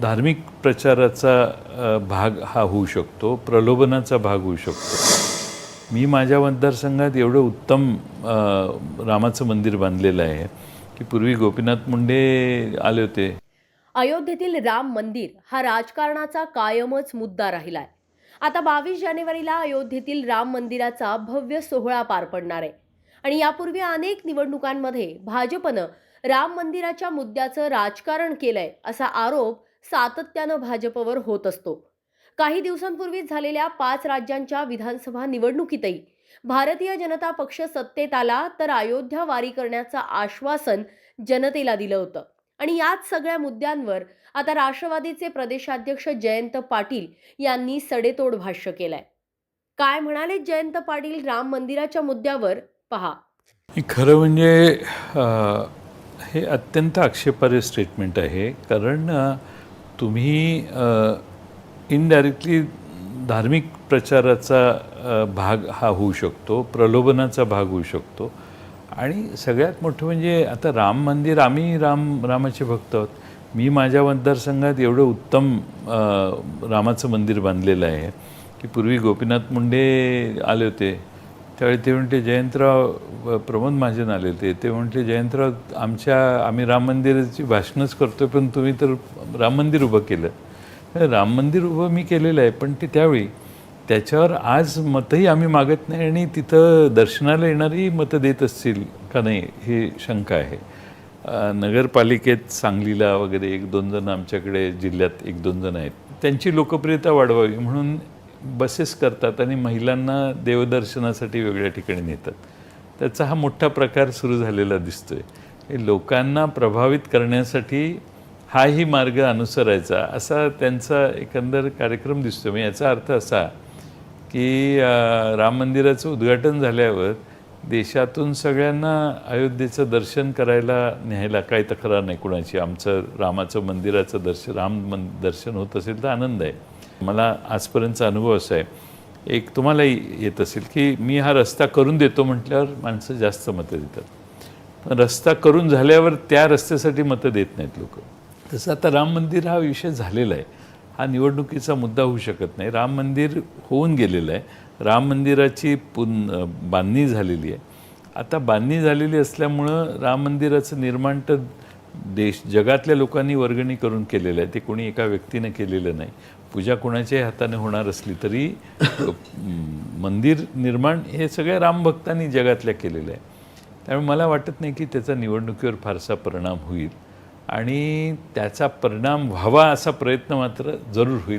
धार्मिक प्रचाराचा भाग हा होऊ शकतो प्रलोभनाचा भाग होऊ शकतो. मी माझ्या मतदारसंघात एवढं उत्तम रामाचं मंदिर बांधलेलं आहे की पूर्वी गोपीनाथ मुंडे आले होते. अयोध्येतील राम मंदिर हा राजकारणाचा कायमच मुद्दा राहिलाय. आता बावीस जानेवारीला अयोध्येतील राम मंदिराचा भव्य सोहळा पार पडणार आहे. आणि यापूर्वी अनेक निवडणुकांमध्ये भाजपनं राम मंदिराच्या मुद्द्याचं राजकारण केलंय असा आरोप सातत्यानं भाजपवर होत असतो. काही दिवसांपूर्वीच झालेल्या पाच राज्यांच्या विधानसभा निवडणुकीतही भारतीय जनता पक्ष सत्तेत आला तर अयोध्या वारी करण्याचं आश्वासन जनतेला दिलं होतं. आणि याच सगळ्या मुद्द्यांवर आता राष्ट्रवादीचे प्रदेशाध्यक्ष जयंत पाटील यांनी सडेतोड भाष्य केलंय. काय म्हणाले जयंत पाटील राम मंदिराच्या मुद्द्यावर? पहा. खरं म्हणजे हे अत्यंत आक्षेपार्ह स्टेटमेंट आहे. कारण तुम्ही इनडायरेक्टली धार्मिक प्रचाराचा भाग हा होऊ शकतो प्रलोभनाचा भाग होऊ शकतो. आणि सगळ्यात मोठं म्हणजे आता राम मंदिर आम्ही राम रामाचे भक्त आहोत. मी माझ्या मतदारसंघात एवढं उत्तम रामाचं मंदिर बांधलेलं आहे की पूर्वी गोपीनाथ मुंडे आले होते. त्यावेळी ते म्हणते जयंतराव प्रमोद महाजन आले होते ते म्हटले जयंतराव आमच्या आम्ही राम मंदिराची भाषणच करतोय पण तुम्ही तर राम मंदिर उभं केलं. राम मंदिर उभं मी केलेलं आहे पण ते त्यावेळी त्याच्यावर आज मतही आम्ही मागत नाही आणि तिथं दर्शनाला येणारी मतं देत असतील का नाही ही शंका आहे. नगरपालिकेत सांगलीला वगैरे एक दोन जण आमच्याकडे जिल्ह्यात एक दोन जण आहेत त्यांची लोकप्रियता वाढवावी म्हणून बसेस करतात आणि महिलांना देवदर्शनासाठी वेगळ्या ठिकाणी नेतात. त्याचा हा मोठा प्रकार सुरू झालेला दिसतो आहे लोकांना प्रभावित करण्यासाठी हाही मार्ग अनुसरायचा असा त्यांचा एकंदर कार्यक्रम दिसतो म्हणजे याचा अर्थ असा की राम मंदिराचं उद्घाटन झाल्यावर देशातून सगळ्यांना अयोध्येचं दर्शन करायला न्यायला काही तक्रार नाही कुणाची. आमचं रामाचं मंदिराचं दर्शन राम मन दर्शन होत असेल तर आनंद आहे. मला आजपर्यंतचा अनुभव असा आहे. एक तुम्हालाही येत असेल की मी हा रस्ता करून देतो म्हटल्यावर माणसं जास्त मतं देतात. पण रस्ता करून झाल्यावर त्या रस्त्यासाठी मतं देत नाहीत लोक. तसं आता राम मंदिर हा विषय झालेला आहे. हा निवडणुकीचा मुद्दा होऊ शकत नाही. राम मंदिर होऊन गेलेलं आहे. राम मंदिराची पुन बांधणी झालेली आहे. आता बांधणी झालेली असल्यामुळं राम मंदिराचं निर्माण तर देश जगातल्या लोकांनी वर्गणी करून केलेलं आहे. ते कोणी एका व्यक्तीने केलेलं नाही. पूजा कोणाच्याही हाताने होणार असली तरी मंदिर निर्माण हे सगळ्या रामभक्तांनी जगातल्या केलेलं आहे. त्यामुळे मला वाटत नाही की त्याचा निवडणुकीवर फारसा परिणाम होईल. आणि त्याचा परिणाम व्हावा असा प्रयत्न मात्र जरूर होईल.